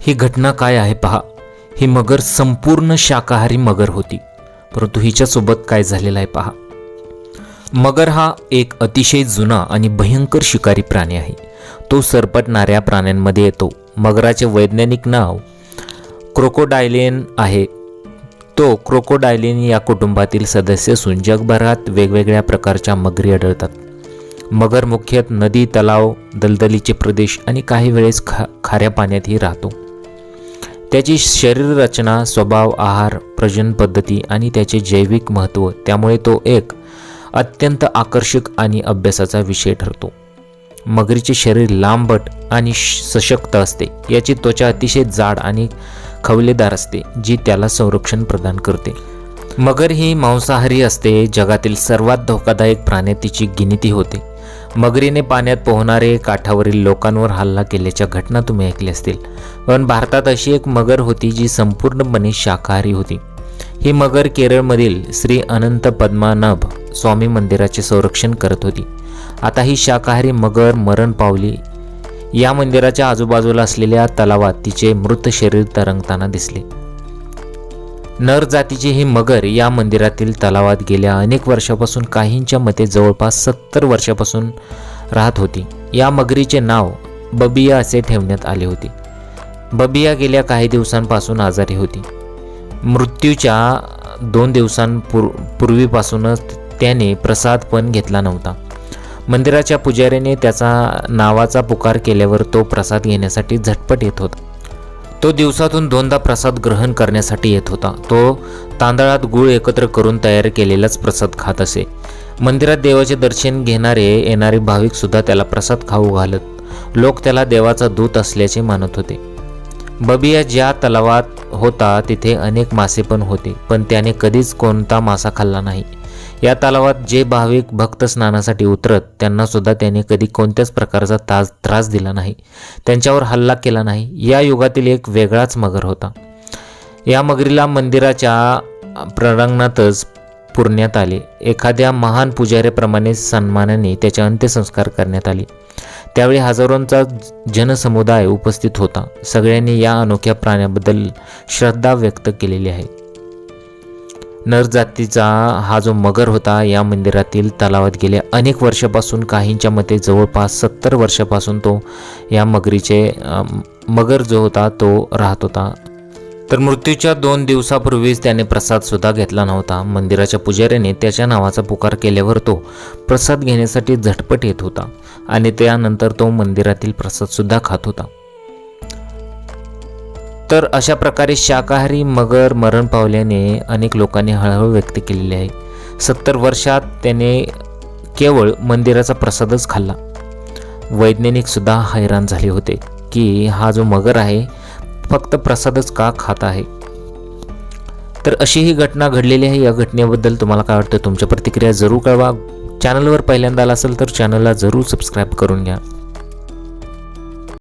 ही घटना काय आहे पहा. ही मगर संपूर्ण शाकाहारी मगर होती. परंतु हिच्यासोबत काय झालेलं आहे पहा. मगर हा एक अतिशय जुना आणि भयंकर शिकारी प्राणी आहे. तो सरपटणाऱ्या प्राण्यांमध्ये येतो. मगराचे वैज्ञानिक नाव क्रोकोडायलियन आहे. तो क्रोकोडायलिन या कुटुंबातील सदस्य असून जगभरात वेगवेगळ्या प्रकारच्या मगरी आढळतात. मगर मुख्यतः नदी तलाव दलदलीचे प्रदेश आणि काही वेळेस खा खाऱ्या पाण्यातही राहतो. त्याची शरीर रचना स्वभाव आहार प्रजन पद्धती आणि त्याचे जैविक महत्त्व त्यामुळे तो एक अत्यंत आकर्षक आणि अभ्यासाचा विषय ठरतो. मगरीचे शरीर लांबट आणि श- सशक्त असते. याची त्वचा अतिशय जाड आणि खवलेदार असते जी त्याला संरक्षण प्रदान करते. मगर ही मांसाहारी असते जगातील सर्वात धोकादायक प्राण्यात तिची गिनिती होते. मगरीने पाण्यात पोहणारे काठावरील लोकांवर हल्ला केल्याच्या घटना तुम्ही ऐकल्या असतील. पण भारतात अशी एक मगर होती जी संपूर्णपणे शाकाहारी होती. ही मगर केरळमधील श्री अनंत पद्मानभ स्वामी मंदिराचे संरक्षण करत होती. आता ही शाकाहारी मगर मरण पावली. या मंदिराच्या आजूबाजूला असलेल्या तलावात तिचे मृत शरीर तरंगताना दिसले. नर जातीचे हे मगर या मंदिरातील तलावात गेल्या अनेक वर्षापासून काहींच्या मते जवळपास सत्तर वर्षापासून राहत होती. या मगरीचे नाव बबिया असे ठेवण्यात आले होते. बबिया गेल्या काही दिवसांपासून आजारी होती. मृत्यूच्या दोन दिवसांपूर पूर्वीपासूनच त्याने प्रसाद पण घेतला नव्हता. मंदिराच्या पुजाऱ्याने त्याचा नावाचा पुकार केल्यावर तो प्रसाद घेण्यासाठी झटपट येत होता. तो दिवसातून दोनदा प्रसाद ग्रहण करण्यासाठी येत होता. तो तांदळात गुळ एकत्र करून तयार केलेलाच प्रसाद खात असे. मंदिरात देवाचे दर्शन घेणारे येणारे भाविक सुद्धा त्याला प्रसाद खाऊ घालत. लोक त्याला देवाचा दूत असल्याचे मानत होते. बबिया ज्या तलावात होता तिथे अनेक मासे पण होते पण त्याने कधीच कोणता मासा खाल्ला नाही. या तलावात जे भाविक भक्त स्नानासाठी उतरत त्यांना सुद्धा त्याने कधी कोणत्याच प्रकारचा तास त्रास दिला नाही. त्यांच्यावर हल्ला केला नाही. या युगातील एक वेगळाच मगर होता. या मगरीला मंदिराच्या प्रांगणातच पुरण्यात आले. एखाद्या महान पुजाऱ्याप्रमाणे सन्मानाने त्याचे अंत्यसंस्कार करण्यात आले. त्यावेळी हजारोंचा जनसमुदाय उपस्थित होता. सगळ्यांनी या अनोख्या प्राण्याबद्दल श्रद्धा व्यक्त केलेली आहे. नर जातीचा हा जो मगर होता या मंदिरातील तलावात गेल्या अनेक वर्षापासून काहींच्या मते जवळपास सत्तर वर्षापासून तो या मगरीचे मगर जो होता तो राहत होता. तर मृत्यूच्या दोन दिवसापूर्वीच त्याने प्रसादसुद्धा घेतला नव्हता. मंदिराच्या पुजाऱ्याने त्याच्या नावाचा पुकार केल्यावर तो प्रसाद घेण्यासाठी झटपट येत होता आणि त्यानंतर तो मंदिरातील प्रसादसुद्धा खात होता. तर अशा प्रकारे शाकाहारी मगर मरण पावल्याने अनेक लोकांनी हळहळ व्यक्त केलेली आहे. सत्तर वर्षात त्याने केवळ मंदिराचा प्रसादच खाल्ला. वैज्ञानिकसुद्धा हैराण झाले होते की हा जो मगर आहे फक्त प्रसादच का खात आहे? तर अशी ही घटना घडलेली आहे. या घटनेबद्दल तुम्हाला काय वाटतं? तुमच्या प्रतिक्रिया जरूर कळवा. चॅनलवर पहिल्यांदा आला असेल तर चॅनलला जरूर सबस्क्राईब करून घ्या.